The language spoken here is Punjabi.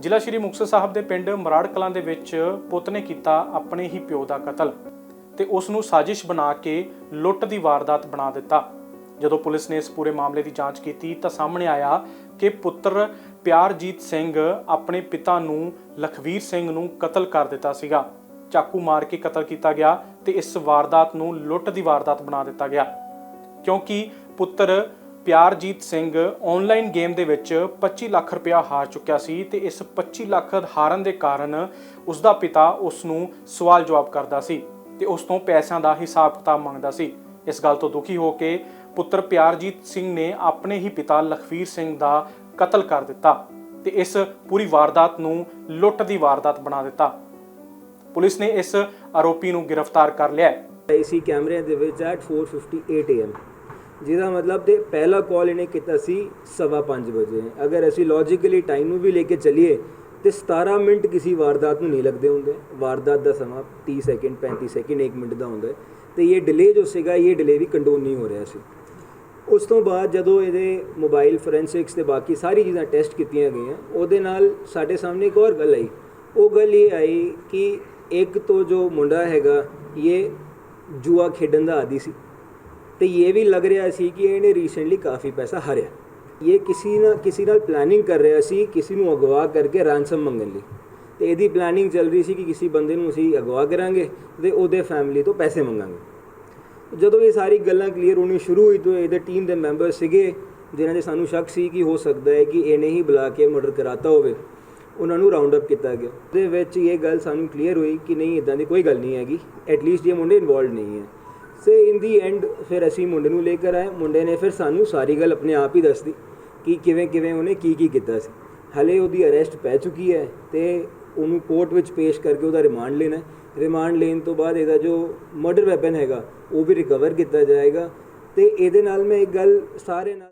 ਜ਼ਿਲ੍ਹਾ ਸ਼੍ਰੀ ਮੁਕਤਸਰ ਸਾਹਿਬ ਦੇ ਪਿੰਡ ਮਰਾੜ ਕਲਾਂ ਦੇ ਵਿੱਚ ਪੁੱਤ ਨੇ ਕੀਤਾ ਆਪਣੇ ਹੀ ਪਿਓ ਦਾ ਕਤਲ ਤੇ ਉਸ ਨੂੰ ਸਾਜ਼ਿਸ਼ ਬਣਾ ਕੇ ਲੁੱਟ ਦੀ ਵਾਰਦਾਤ ਬਣਾ ਦਿੱਤਾ। ਜਦੋਂ ਪੁਲਿਸ ਨੇ ਇਸ ਪੂਰੇ ਮਾਮਲੇ ਦੀ ਜਾਂਚ ਕੀਤੀ ਤਾਂ ਸਾਹਮਣੇ ਆਇਆ ਕਿ ਪੁੱਤਰ ਪਿਆਰਜੀਤ ਸਿੰਘ ਆਪਣੇ ਪਿਤਾ ਨੂੰ ਲਖਵੀਰ ਸਿੰਘ ਨੂੰ ਕਤਲ ਕਰ ਦਿੱਤਾ ਸੀਗਾ। ਚਾਕੂ ਮਾਰ ਕੇ ਕਤਲ ਕੀਤਾ ਗਿਆ ਤੇ ਇਸ ਵਾਰਦਾਤ ਨੂੰ ਲੁੱਟ ਦੀ ਵਾਰਦਾਤ ਬਣਾ ਦਿੱਤਾ ਗਿਆ। ਕਿਉਂਕਿ ਪੁੱਤਰ ਪਿਆਰਜੀਤ ਸਿੰਘ ਆਨਲਾਈਨ ਗੇਮ ਦੇ ਵਿੱਚ 25 ਲੱਖ ਰੁਪਇਆ ਹਾਰ ਚੁੱਕਿਆ ਸੀ ਤੇ ਇਸ 25 ਲੱਖ ਹਾਰਨ ਦੇ ਕਾਰਨ ਉਸ ਦਾ ਪਿਤਾ ਉਸ ਨੂੰ ਸਵਾਲ ਜਵਾਬ ਕਰਦਾ ਸੀ ਤੇ ਉਸ ਤੋਂ ਪੈਸਿਆਂ ਦਾ ਹਿਸਾਬ ਕਿਤਾਬ ਮੰਗਦਾ ਸੀ। ਇਸ ਗੱਲ ਤੋਂ ਦੁਖੀ ਹੋ ਕੇ ਪੁੱਤਰ ਪਿਆਰਜੀਤ ਸਿੰਘ ਨੇ ਆਪਣੇ ਹੀ ਪਿਤਾ ਲਖਵੀਰ ਸਿੰਘ ਦਾ ਕਤਲ ਕਰ ਦਿੱਤਾ ਤੇ ਇਸ ਪੂਰੀ ਵਾਰਦਾਤ ਨੂੰ ਲੁੱਟ ਦੀ ਵਾਰਦਾਤ ਬਣਾ ਦਿੱਤਾ। ਪੁਲਿਸ ਨੇ ਇਸ ਆਰੋਪੀ ਨੂੰ ਗ੍ਰਿਫਤਾਰ ਕਰ ਲਿਆ। ਹੈ ਇਸੀ ਕੈਮਰੇ ਦੇ ਵਿੱਚ ਐਟ 4:58 AM ਜਿਹਦਾ ਮਤਲਬ ਤੇ ਪਹਿਲਾ ਕਾਲ ਇਹਨੇ ਕੀਤਾ ਸੀ ਸਵਾ ਪੰਜ ਵਜੇ। ਅਗਰ ਅਸੀਂ ਲੌਜੀਕਲੀ ਟਾਈਮ ਨੂੰ ਵੀ ਲੈ ਕੇ ਚੱਲੀਏ, ਤੇ 17 ਮਿੰਟ ਕਿਸੇ ਵਾਰਦਾਤ ਨੂੰ ਨਹੀਂ ਲੱਗਦੇ ਹੁੰਦੇ। ਵਾਰਦਾਤ ਦਾ ਸਮਾਂ 30 ਸੈਕਿੰਡ 35 ਸੈਕਿੰਡ 1 ਮਿੰਟ ਦਾ ਹੁੰਦਾ ਹੈ। ਤੇ ਇਹ ਡਿਲੇ ਜੋ ਸੀਗਾ, ਇਹ ਡਿਲੇ ਵੀ ਕੰਡੋਨ ਨਹੀਂ ਹੋ ਰਿਹਾ ਸੀ। ਉਸ ਤੋਂ ਬਾਅਦ ਜਦੋਂ ਇਹਦੇ ਮੋਬਾਈਲ ਫੋਰੈਂਸਿਕਸ ਤੇ ਬਾਕੀ ਸਾਰੀ ਚੀਜ਼ਾਂ ਟੈਸਟ ਕੀਤੀਆਂ ਗਈਆਂ, ਉਹਦੇ ਨਾਲ ਸਾਡੇ ਸਾਹਮਣੇ ਇੱਕ ਹੋਰ ਗੱਲ ਆਈ। ਉਹ ਗੱਲ ਇਹ ਆਈ ਕਿ ਇੱਕ ਤੋਂ ਜੋ ਮੁੰਡਾ ਹੈਗਾ, ਇਹ ਜੂਆ ਖੇਡਣ ਦਾ ਆਦੀ ਸੀ। ਤੇ ਇਹ ਵੀ ਲੱਗ ਰਿਹਾ ਸੀ ਕਿ ਇਹਨੇ ਰੀਸੈਂਟਲੀ ਕਾਫੀ ਪੈਸਾ ਹਾਰਿਆ। ਇਹ ਕਿਸੇ ਨਾ ਕਿਸੇ ਨਾਲ ਪਲੈਨਿੰਗ ਕਰ ਰਿਹਾ ਸੀ, ਕਿਸੇ ਨੂੰ ਅਗਵਾ ਕਰਕੇ ਰੈਂਸਮ ਮੰਗਣ ਲਈ। ਤੇ ਇਹਦੀ ਪਲੈਨਿੰਗ ਚੱਲ ਰਹੀ ਸੀ ਕਿ ਕਿਸੇ ਬੰਦੇ ਨੂੰ ਅਸੀਂ ਅਗਵਾ ਕਰਾਂਗੇ ਤੇ ਉਹਦੇ ਫੈਮਿਲੀ ਤੋਂ ਪੈਸੇ ਮੰਗਾਂਗੇ। ਜਦੋਂ ਇਹ ਸਾਰੀ ਗੱਲਾਂ ਕਲੀਅਰ ਹੋਣੀ ਸ਼ੁਰੂ ਹੋਈ ਤਾਂ ਇਹਦੇ ਟੀਮ ਦੇ ਮੈਂਬਰ ਸੀਗੇ, ਜਿਨ੍ਹਾਂ ਦੇ ਸਾਨੂੰ ਸ਼ੱਕ ਸੀ ਕਿ ਹੋ ਸਕਦਾ ਹੈ ਕਿ ਇਹਨੇ ਹੀ ਬੁਲਾ ਕੇ ਮਰਡਰ ਕਰਾਤਾ ਹੋਵੇ। ਉਹਨਾਂ ਨੂੰ ਰਾਉਂਡ ਅਪ ਕੀਤਾ ਗਿਆ। ਦੇ ਵਿੱਚ ਇਹ ਗੱਲ ਸਾਨੂੰ ਕਲੀਅਰ ਹੋਈ ਕਿ ਨਹੀਂ ਇਦਾਂ ਦੀ ਕੋਈ ਗੱਲ ਨਹੀਂ ਹੈਗੀ। ਐਟ ਲੀਸਟ ਇਹ ਮੁੰਡੇ ਇਨਵੋਲਡ ਨਹੀਂ ਹੈ। ਇਨ ਦੀ ਐਂਡ ਫਿਰ ਅਸੀਂ ਮੁੰਡੇ ਨੂੰ ਲੈ ਕੇ ਆਏ। ਮੁੰਡੇ ਨੇ ਫਿਰ ਸਾਨੂੰ ਸਾਰੀ ਗੱਲ ਆਪਣੇ ਆਪ ਹੀ ਦੱਸਦੀ ਕਿ ਕਿਵੇਂ ਕਿਵੇਂ ਉਹਨੇ ਕੀ ਕੀ ਕੀਤਾ ਸੀ। ਹਲੇ ਉਹਦੀ ਅਰੈਸਟ ਪੈ ਚੁੱਕੀ ਹੈ ਤੇ ਉਹਨੂੰ ਕੋਰਟ ਵਿੱਚ ਪੇਸ਼ ਕਰਕੇ ਉਹਦਾ ਰਿਮਾਂਡ ਲੈਣਾ ਰਿਮਾਂਡ ਲੈਣ ਤੋਂ ਬਾਅਦ ਇਹਦਾ ਜੋ ਮਰਡਰ ਵੈਪਨ ਹੈਗਾ, ਉਹ ਵੀ ਰਿਕਵਰ ਕੀਤਾ ਜਾਏਗਾ। ਤੇ ਇਹਦੇ ਨਾਲ ਮੈਂ ਇੱਕ ਗੱਲ ਸਾਰੇ ਨਾਲ